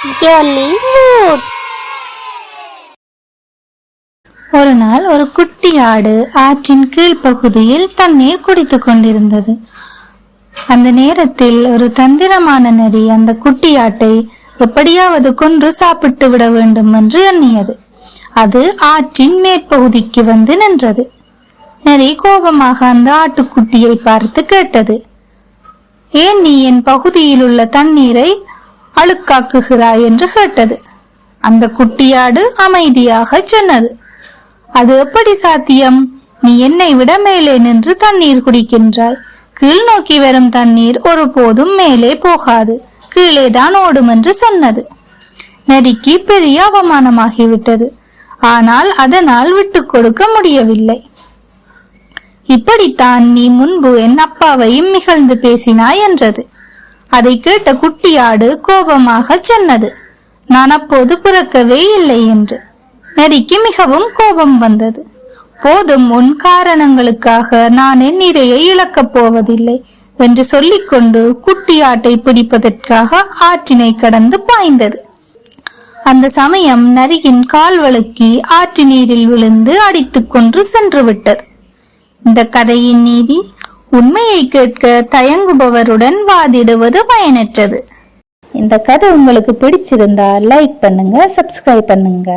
Jolly mood ஒரு நாள் ஒரு குட்டி ஆடு ஆற்றின் கீழ்ப்பகுதியில் தண்ணீர் குடித்துக் கொண்டிருந்தது. அந்த நேரத்தில் ஒரு தந்திரமான நரி அந்த குட்டி ஆட்டை எப்படியாவது கொன்று சாப்பிட்டு விட வேண்டும் என்று எண்ணியது. அது ஆற்றின் மேற்பகுதிக்கு வந்து நின்றது. நரி கோபமாக அந்த ஆட்டுக்குட்டியை பார்த்து கேட்டது ஏன் நீ என் பகுதியில் உள்ள தண்ணீரை அழுக்காக்குகிறாய் என்று கேட்டது. அந்த குட்டியாடு அமைதியாக சொன்னது. அது எப்படி சாத்தியம்? நீ என்னை விட மேலே நின்று தண்ணீர் குடிக்கின்றாய். கீழ் நோக்கி வரும் தண்ணீர் ஒருபோதும் மேலே போகாது. கீழேதான் ஓடும் என்று சொன்னது. நரிக்கு பெரிய அவமானமாகிவிட்டது. ஆனால் அதனால் விட்டு கொடுக்க முடியவில்லை. இப்படித்தான் நீ முன்பு என் அப்பாவையும் மிகழ்ந்து பேசினாய் என்றது. அதை கேட்ட குட்டியாடு கோபமாக சொன்னது. நான் அப்போது பிறக்கவே இல்லை என்று. நரிக்கு மிகவும் கோபம் வந்தது. போதும் உன் காரணங்களுக்காக நான் என் இரையை இழக்கப் போவதில்லை என்று சொல்லிக்கொண்டு குட்டியாட்டை பிடிப்பதற்காக ஆற்றினை கடந்து பாய்ந்தது. அந்த சமயம் நரியின் கால் வழுக்கி ஆற்று நீரில் விழுந்து அடித்துக் கொன்று சென்று விட்டது இந்த கதையின் நீதி உண்மையை கேட்க தயங்குபவருடன் வாதிடுவது பயனற்றது. இந்த கதை உங்களுக்கு பிடிச்சிருந்தா லைக் பண்ணுங்க சப்ஸ்கிரைப் பண்ணுங்க.